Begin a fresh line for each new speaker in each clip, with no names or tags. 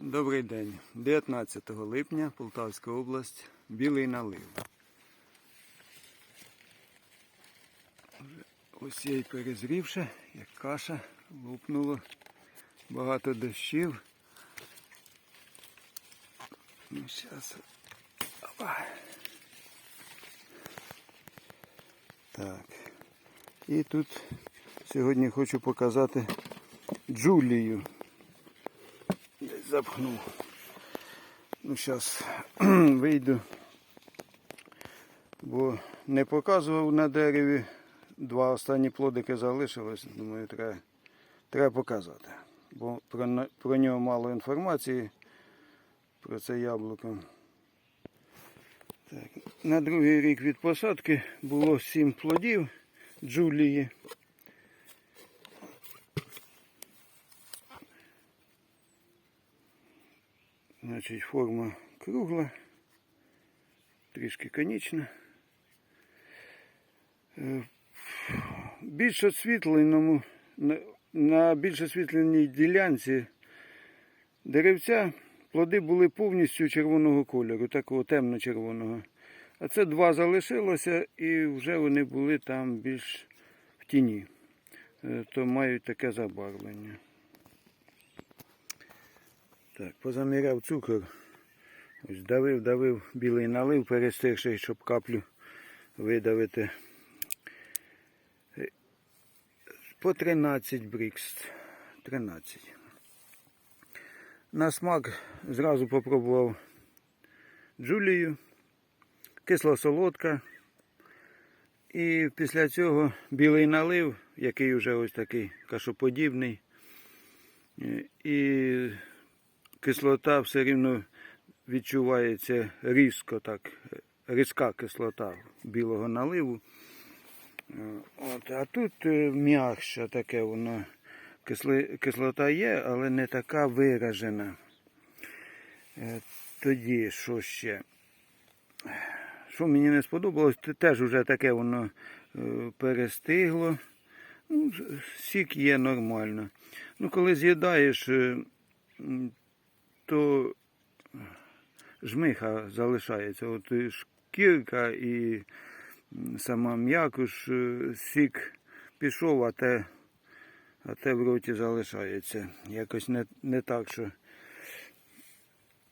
Добрий день. 19 липня, Полтавська область, білий налив. Ось й перезрівши, як каша, лупнуло багато дощів. Ну, зараз. Опа. Так. І тут сьогодні хочу показати Джулію. Запхнув. Ну, зараз вийду. Бо не показував на дереві. Два останні плодики залишилось. Думаю, треба, треба показати. Бо про, про нього мало інформації. Про це яблуко. Так. На другий рік від посадки було сім плодів Джулії. Значить, форма кругла, трішки конічна. Е, Більш освітленому, на, більш освітленій ділянці деревця плоди були повністю червоного кольору, такого темно-червоного. А це два залишилося і вже вони були там більш в тіні. Е, То мають таке забарвлення. Так, позаміряв цукор. Ось давив, давив білий налив, перестигши, щоб каплю видавити. По 13 брікс. 13. На смак зразу попробував Джулію. Кисло-солодка. І після цього білий налив, який вже ось такий кашоподібний. Е, І кислота все рівно відчувається різко так, різка кислота білого наливу. Е, От, а тут е, м'якше таке воно. Кислота є, але не така виражена. Е, Тоді що ще? Що мені не сподобалось, те- теж вже таке воно перестигло. Ну, сік є нормально. Ну, коли з'їдаєш, то жмиха залишається. От і шкірка і сама м'якуш, е, сік пішов, а те, а те в роті залишається. Якось не, не так, що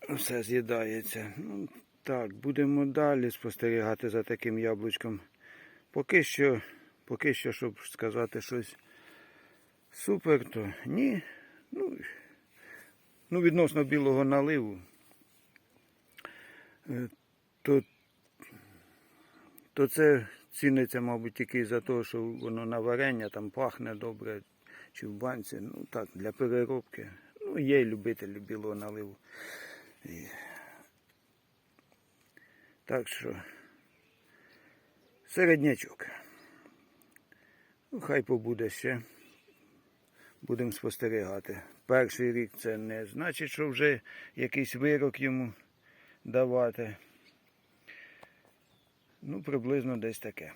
все з'їдається. Ну, так, будемо далі спостерігати за таким яблучком. Поки що, поки що, щоб сказати щось супер, то ні. Ну, ну відносно білого наливу, е, то, то це ціниться, мабуть, тільки за те, що воно на варення там пахне добре, чи в банці. Ну так, для переробки. Ну, є любителі білого наливу. І... Так що середнячок. Ну, хай побуде ще. Будемо спостерігати. Перший рік це не значить, що вже якийсь вирок йому давати. Ну, приблизно десь таке.